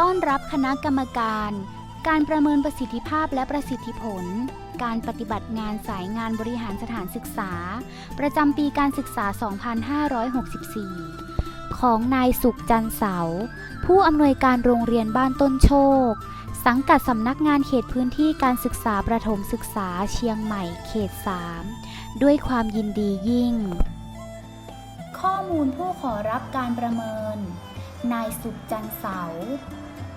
ต้อนรับคณะกรรมการ การประเมินประสิทธิภาพและประสิทธิผล การปฏิบัติงานสายงานบริหารสถานศึกษา ประจำปีการศึกษา 2564 ของนายสุขจันเสา ผู้อำนวยการโรงเรียนบ้านต้นโชค สังกัดสำนักงานเขตพื้นที่การศึกษาประถมศึกษาเชียงใหม่เขต 3 ด้วยความยินดียิ่ง ข้อมูลผู้ขอรับการประเมินนายสุขจันเสา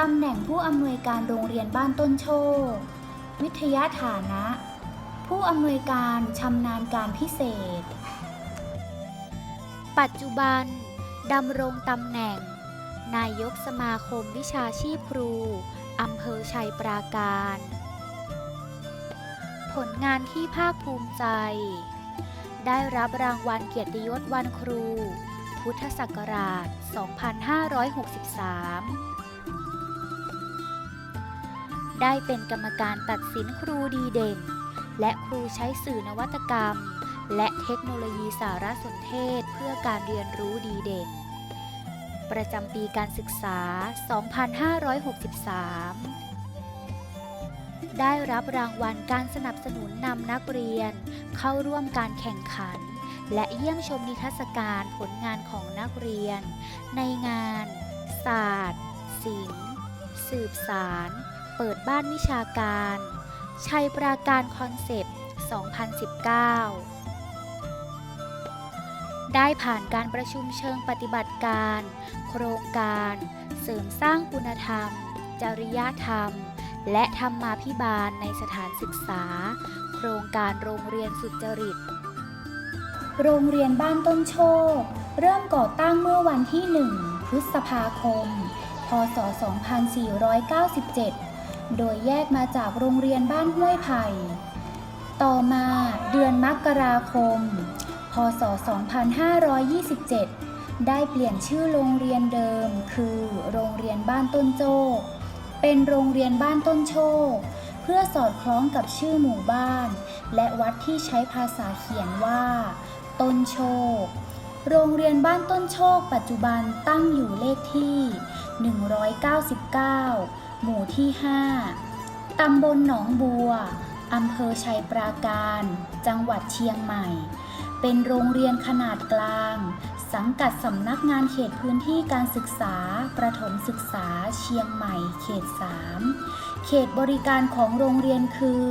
ตำแหน่งผู้อำนวยการโรงเรียนบ้านต้นโชควิทยาฐานะ ผู้อำนวยการชำนาญการพิเศษ ปัจจุบันดำรงตำแหน่ง นายกสมาคมวิชาชีพครูอำเภอชัยปราการ ผลงานที่ภาคภูมิใจ ได้รับรางวัลเกียรติยศวันครู พุทธศักราช 2563 ได้เป็นกรรมการตัดสินครูดีเด่น และครูใช้สื่อนวัตกรรม และเทคโนโลยีสารสนเทศเพื่อการเรียนรู้ดีเด่น ประจำปีการศึกษา 2563 ได้รับรางวัลการสนับสนุนนำนักเรียน เข้าร่วมการแข่งขัน และเยี่ยมชมนิทรรศการผลงานของนักเรียน ในงาน ศาสตร์ ศิลป์ สืบสาร เปิดบ้านวิชาการ ชัยปราการคอนเซปต์ 2019 ได้ผ่านการประชุมเชิงปฏิบัติการ โครงการ เสริมสร้างคุณธรรม จริยธรรม และธรรมาภิบาลในสถานศึกษา โครงการโรงเรียนสุจริต โรงเรียนบ้านต้นโชค เริ่มก่อตั้งเมื่อวันที่ 1 พฤษภาคมพศ 2497 โดยแยกมาจากโรงเรียนบ้านห้วยไผ่ ต่อมาเดือนมกราคม พศ 2527 ได้เปลี่ยนชื่อโรงเรียนเดิม คือโรงเรียนบ้านต้นโจกเป็นโรงเรียนบ้านต้นโชคเพื่อสอดคล้องกับชื่อหมู่บ้าน และวัดที่ใช้ภาษาเขียนว่า ต้นโชคโรงเรียนบ้านต้นโชคปัจจุบันตั้งอยู่เลขที่ 199 หมู่ที่ 5 ตำบลหนองบัว อำเภอชัยปราการ จังหวัดเชียงใหม่ เป็นโรงเรียนขนาดกลาง สังกัดสำนักงานเขตพื้นที่การศึกษา ประถมศึกษาเชียงใหม่ เขต 3 เขตบริการของโรงเรียนคือ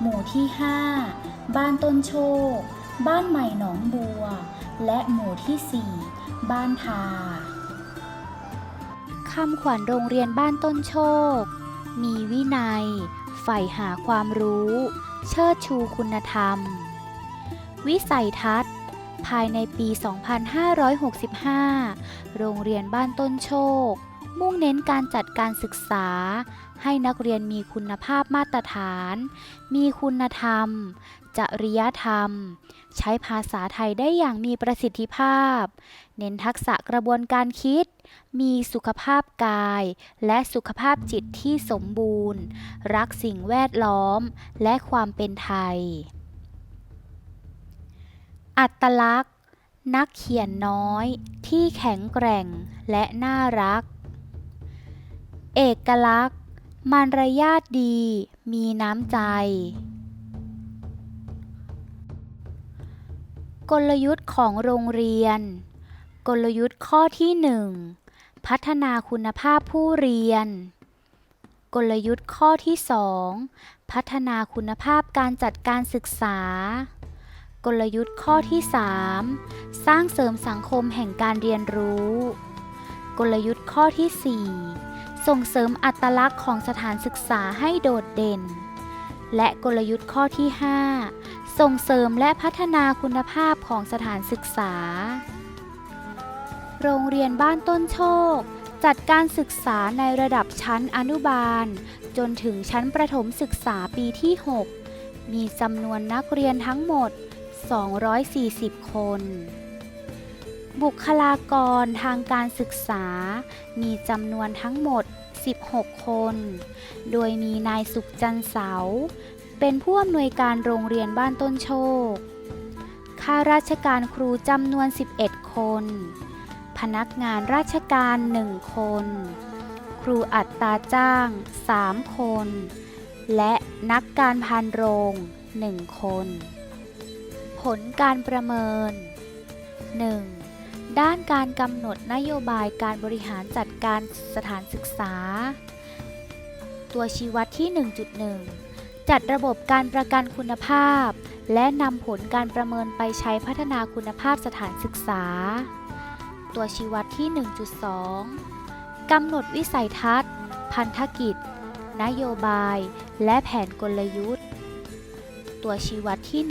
หมู่ที่ 5 บ้านต้นโชค บ้านใหม่หนองบัว และหมู่ที่ 4 บ้านทา คำขวัญโรงเรียนบ้านต้นโชค มีวินัย ใฝ่หาความรู้ เชิดชูคุณธรรม วิสัยทัศน์ ภายในปี 2565 โรงเรียนบ้านต้นโชค มุ่งเน้นการจัดการศึกษา ให้นักเรียนมีคุณภาพมาตรฐาน มีคุณธรรม จริยธรรม ใช้ภาษาไทยได้อย่างมีประสิทธิภาพ เน้นทักษะกระบวนการคิด มีสุขภาพกาย และสุขภาพจิตที่สมบูรณ์ รักสิ่งแวดล้อม และความเป็นไทย อัตลักษณ์ นักเขียนน้อย ที่แข็งแกร่งและน่ารัก เอกลักษณ์ มารยาทดี มีน้ำใจ กลยุทธ์ของโรงเรียน กลยุทธ์ข้อที่ 1 พัฒนาคุณภาพผู้เรียน กลยุทธ์ข้อที่ 2 พัฒนาคุณภาพการจัดการศึกษา กลยุทธ์ข้อที่ 3 สร้างเสริมสังคมแห่งการเรียนรู้ กลยุทธ์ข้อที่ 4 ส่งเสริมอัตลักษณ์ของสถานศึกษาให้โดดเด่น และกลยุทธ์ข้อที่ 5 ส่งเสริมและพัฒนาคุณภาพของสถานศึกษา โรงเรียนบ้านต้นโชค จัดการศึกษาในระดับชั้นอนุบาล จนถึงชั้นประถมศึกษาปีที่ 6 มีจำนวนนักเรียนทั้งหมด 240 คน บุคลากรทางการศึกษา มีจำนวนทั้งหมด 16 คน โดยมีนายสุขจันเสา เป็นผู้อำนวยการโรงเรียนบ้านต้นโชค ข้าราชการครูจำนวน 11 คน พนักงานราชการ 1 คนผรูอัตราจ้าง 3 คน และนักการพานโรง 1 คน ผลการประเมิน 1. ด้านการกำหนดนโยบายการบริหารจัดการสถานศึกษา ตัวชี้วัดที่ 1.1 จัดระบบการประกันคุณภาพ และนำผลการประเมินไปใช้พัฒนาคุณภาพสถานศึกษา ตัวชี้วัดที่ 1.2 กำหนดวิสัยทัศน์ พันธกิจ นโยบาย และแผนกลยุทธ์ ตัวชี้วัดที่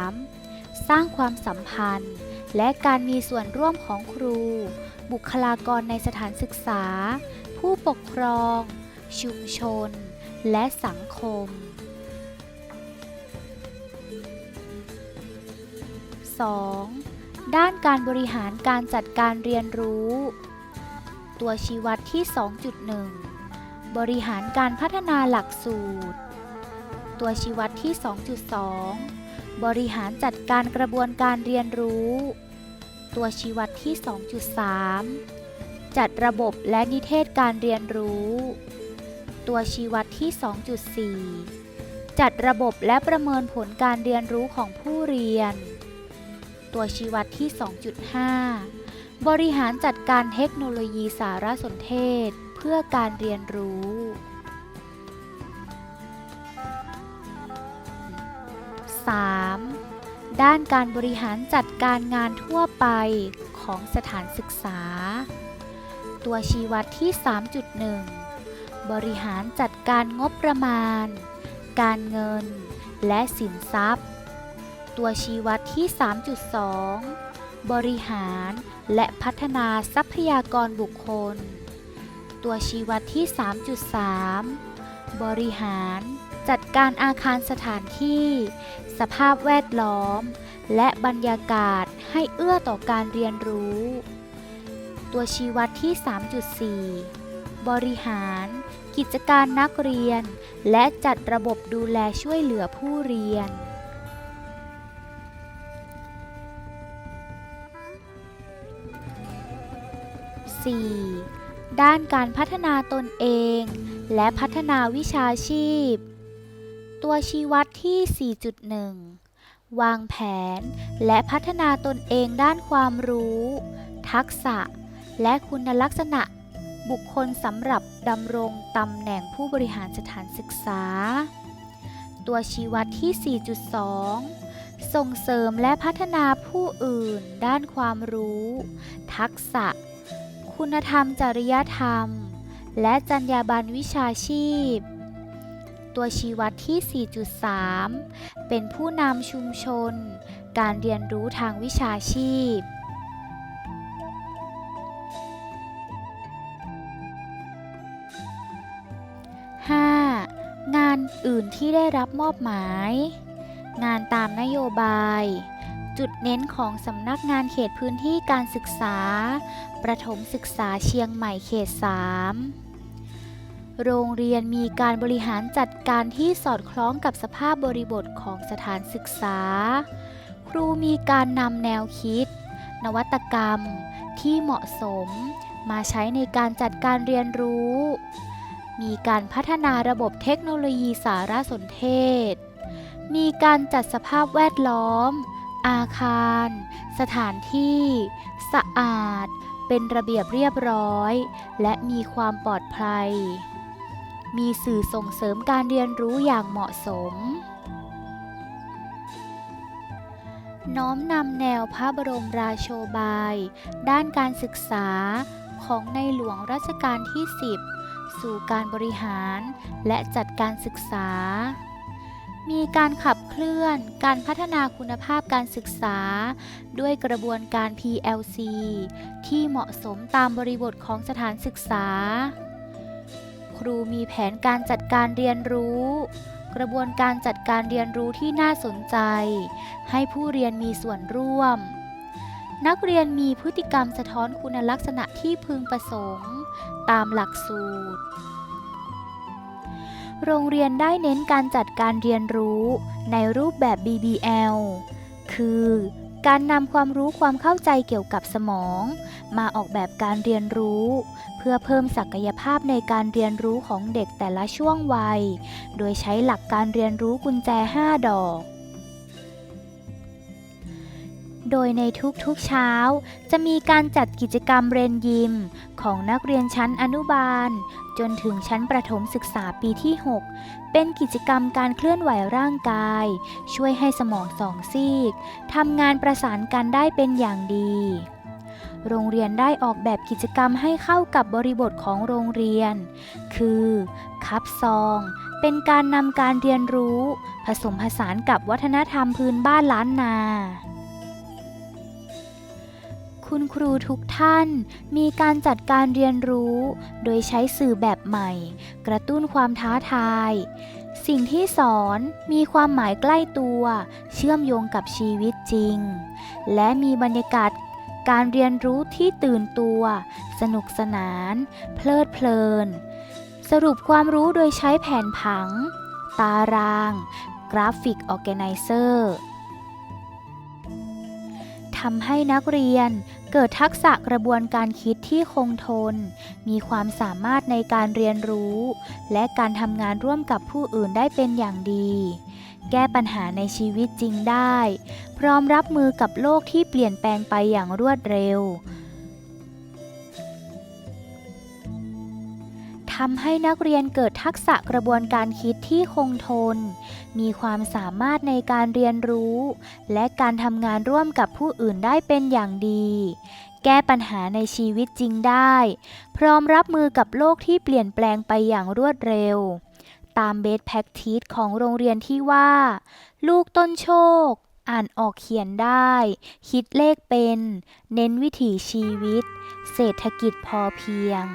1.3 สร้างความสัมพันธ์ และการมีส่วนร่วมของครู บุคลากรในสถานศึกษา ผู้ปกครอง ชุมชน และสังคม 2. ด้านการบริหารการจัดการเรียนรู้ ตัวชี้วัดที่ 2.1 บริหารการพัฒนาหลักสูตร ตัวชี้วัดที่ 2.2 บริหารจัดการกระบวนการเรียนรู้ ตัวชี้วัดที่ 2.3 จัดระบบและนิเทศการเรียนรู้ ตัวชี้วัดที่ 2.4 จัดระบบและประเมินผลการเรียนรู้ของผู้เรียน ตัวชี้วัดที่ 2.5 บริหารจัดการเทคโนโลยีสารสนเทศ เพื่อการเรียนรู้ 3. ด้านการบริหารจัดการงานทั่วไปของสถานศึกษา ตัวชี้วัดที่ 3.1 บริหารจัดการงบประมาณ การเงิน และสินทรัพย์ ตัวชี้วัดที่ 3.2 บริหารและพัฒนาทรัพยากรบุคคล ตัวชี้วัดที่ 3.3 บริหารจัดการอาคารสถานที่ สภาพแวดล้อม และบรรยากาศให้เอื้อต่อการเรียนรู้ ตัวชี้วัดที่ 3.4 บริหาร กิจการนักเรียน และจัดระบบดูแลช่วยเหลือผู้เรียน 4. ด้านการพัฒนาตนเอง และพัฒนาวิชาชีพ ตัวชี้วัดที่ 4.1 วางแผน และพัฒนาตนเองด้านความรู้ ทักษะ และคุณลักษณะ บุคคลสำหรับดำรงตำแหน่งผู้บริหารสถานศึกษา ตัวชี้วัดที่ 4.2 ส่งเสริมและพัฒนาผู้อื่น ด้านความรู้ ทักษะ คุณธรรมจริยธรรม และจรรยาบรรณวิชาชีพ ตัวชี้วัดที่ 4.3 เป็นผู้นำชุมชน การเรียนรู้ทางวิชาชีพ อื่นที่ได้รับมอบหมาย งานตามนโยบาย จุดเน้นของสำนักงานเขตพื้นที่การศึกษา ประถมศึกษาเชียงใหม่เขต 3 โรงเรียนมีการบริหารจัดการที่สอดคล้องกับสภาพบริบทของสถานศึกษา ครูมีการนำแนวคิด นวัตกรรมที่เหมาะสม มาใช้ในการจัดการเรียนรู้ มีการพัฒนาระบบเทคโนโลยีสารสนเทศ มีการจัดสภาพแวดล้อม อาคาร สถานที่ สะอาด เป็นระเบียบเรียบร้อย และมีความปลอดภัย มีสื่อส่งเสริมการเรียนรู้อย่างเหมาะสม น้อมนำแนวพระบรมราโชบาย ด้านการศึกษาของในหลวงรัชกาลที่ 10 สู่การบริหารและจัดการศึกษา มีการขับเคลื่อนการพัฒนาคุณภาพการศึกษา ด้วยกระบวนการ PLC ที่เหมาะสมตามบริบทของสถานศึกษา ครูมีแผนการจัดการเรียนรู้ กระบวนการจัดการเรียนรู้ที่น่าสนใจ ให้ผู้เรียนมีส่วนร่วมนักเรียนมีพฤติกรรมสะท้อนคุณลักษณะที่พึงประสงค์ ตามหลักสูตร โรงเรียนได้เน้นการจัดการเรียนรู้ในรูปแบบ BBL คือการนำความรู้ความเข้าใจเกี่ยวกับสมอง มาออกแบบการเรียนรู้ เพื่อเพิ่มศักยภาพในการเรียนรู้ของเด็กแต่ละช่วงวัย โดยใช้หลักการเรียนรู้กุญแจ 5 ดอก โดยในทุกๆเช้า จะมีการจัดกิจกรรมเรียนยิม ของนักเรียนชั้นอนุบาล จนถึงชั้นประถมศึกษาปีที่ 6 เป็นกิจกรรมการเคลื่อนไหวร่างกาย ช่วยให้สมองสองซีกทำงานประสานกันได้เป็นอย่างดีโรงเรียนได้ออกแบบกิจกรรมให้เข้ากับบริบทของโรงเรียน คือคับซอง เป็นการนำการเรียนรู้ ผสมผสานกับวัฒนธรรมพื้นบ้านล้านนา คุณครูทุกท่าน มีการจัดการเรียนรู้ โดยใช้สื่อแบบใหม่ กระตุ้นความท้าทาย สิ่งที่สอนมีความหมายใกล้ตัว เชื่อมโยงกับชีวิตจริง และมีบรรยากาศการเรียนรู้ที่ตื่นตัว สนุกสนาน เพลิดเพลิน สรุปความรู้โดยใช้แผนผัง ตาราง กราฟิกออแกไนเซอร์ทำให้นักเรียน เกิดทักษะกระบวนการคิดที่คงทน มีความสามารถในการเรียนรู้ และการทำงานร่วมกับผู้อื่นได้เป็นอย่างดี แก้ปัญหาในชีวิตจริงได้ พร้อมรับมือกับโลกที่เปลี่ยนแปลงไปอย่างรวดเร็ว ทำให้นักเรียนเกิดทักษะกระบวนการคิดที่คงทน มีความสามารถในการเรียนรู้ และการทำงานร่วมกับผู้อื่นได้เป็นอย่างดี แก้ปัญหาในชีวิตจริงได้ พร้อมรับมือกับโลกที่เปลี่ยนแปลงไปอย่างรวดเร็ว ตามเบสแพ็กทีสของโรงเรียนที่ว่า ลูกต้นโชค อ่านออกเขียนได้ คิดเลขเป็น เน้นวิถีชีวิต เศรษฐกิจพอเพียง